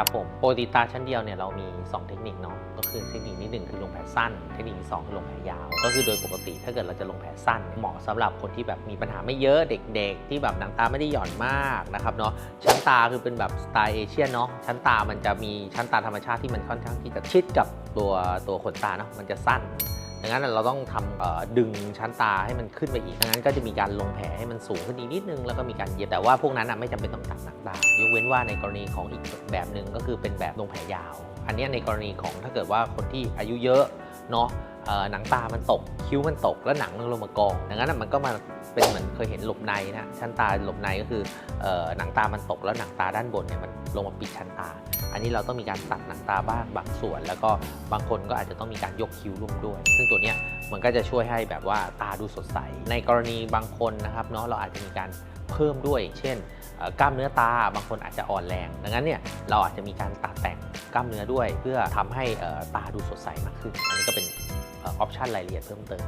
ครับผมโปกติตาชั้นเดียวเนี่ยเรามี 2 เทคนิคเนาะก็คือเทคนิคที่หนึ่งคือลงแผลสั้น เทคนิคที่สองคือลงแผลยาว ก็คือโดยปกติถ้าเกิดเราจะลงแผลสั้นเหมาะสำหรับคนที่แบบมีปัญหาไม่เยอะเด็กๆ ที่แบบหนังตาไม่ได้หย่อนมากนะครับเนาะชั้นตาคือเป็นแบบสไตล์เอเชียเนาะชั้นตามันจะมีชั้นตาธรรมชาติที่มันค่อนข้างที่จะชิดกับตัวตัวขนตาเนาะมันจะสั้น ดังนั้นเราต้องทำดึงชั้นตาให้มันขึ้นไปอีกดังนั้นก็จะมีการลงแผลให้มันสูงขึ้นอีกนิดนึง แล้วก็มีการเย็บแต่ว่าพวกนั้นไม่จำเป็นต้องตัดหนังตายกเว้นว่าในกรณีของอีกแบบหนึ่งก็คือเป็นแบบลงแผลยาว อันนี้ในกรณีของถ้าเกิดว่าคนที่อายุเยอะเนาะหนังตามันตกคิ้วมันตกแล้วหนังมันลงมากองดังนั้นมันก็มาเป็นเหมือนเคยเห็นหลบในนะชั้นตาหลบในก็คือออหนังตามันตกแล้วหนังตาด้านบนเนี่ยมันลงมาปิดชั้นตา อันนี้เราต้องมีการตัดหนังตาบ้างบางส่วน แล้วก็บางคนก็อาจจะต้องมีการยกคิ้วร่วมด้วย ซึ่งตัวเนี้ยมันก็จะช่วยให้แบบว่าตาดูสดใส ในกรณีบางคนนะครับเนาะเราอาจจะมีการเพิ่มด้วย เช่นกล้ามเนื้อตาบางคนอาจจะอ่อนแรง ดังนั้นเนี่ยเราอาจจะมีการตัดแต่งกล้ามเนื้อด้วย เพื่อทำให้ตาดูสดใสมากขึ้น อันนี้ก็เป็นออปชันรายละเอียดเพิ่มเติม